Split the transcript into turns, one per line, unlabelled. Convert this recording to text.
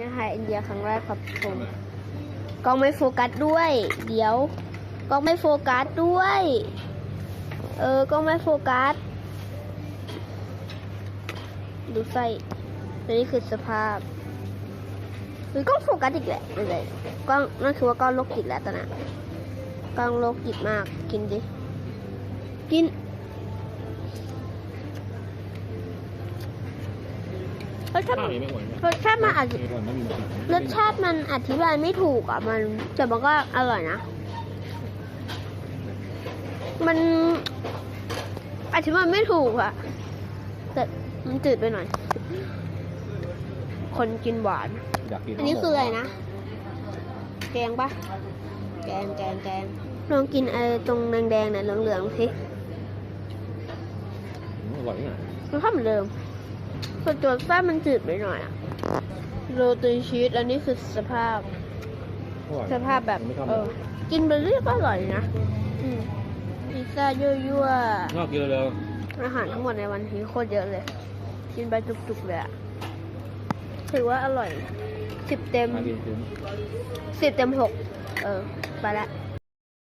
นะคะอินเดียครั้งแรกครับผมกล้องไม่โฟกัสด้วย เดี๋ยวกล้องไม่โฟกัสด้วย เออกล้องไม่โฟกัส ดูไส้และนี่คือสภาพหรือกล้องโฟกัสอีกแหละไม่เลยกล้องนั่นคือว่ากล้องโรคจิตแล้วตอนนั้นกล้องโรคจิตมากกินดิกิน รสชาติ
ข้าวนี้ไม่หวาน
รสชาติมันอาจจะ
ไม่หวานไม่มี
รสชาติมันอธิบายไม่ถูกอะมันแต่มันก็อร่อยนะ มันอธิบายไม่ถูกอะแต่มันจืดไปหน่อย คนกินหวาน
อยากกิน
อันนี้คืออะไรนะ แกงปะแกงแกงแกงลองกินไอ้ตรงแดงๆเนี่ยเหลืองๆสิ
อืมอร่อยนี่ไง
มันเข้าเหมือนเดิม ส่วนตัวแป้งมันจืดไปหน่อยอะโรตีชีสอันนี้คือสภาพ
อร่อย
สภาพแบบ
ไม่ชอบ
เออกินไปเรื่อยก็อร่อยนะอืมพิซซ่ายั่ว
น่ากินเลย
ๆอาหารทั้งหมดในวันนี้โคตรเยอะเลย กินไปจุกๆเลยอะถือว่าอร่อยสิบเต็ม
มากินถึง
สิบเต็มหกเออ ไปละ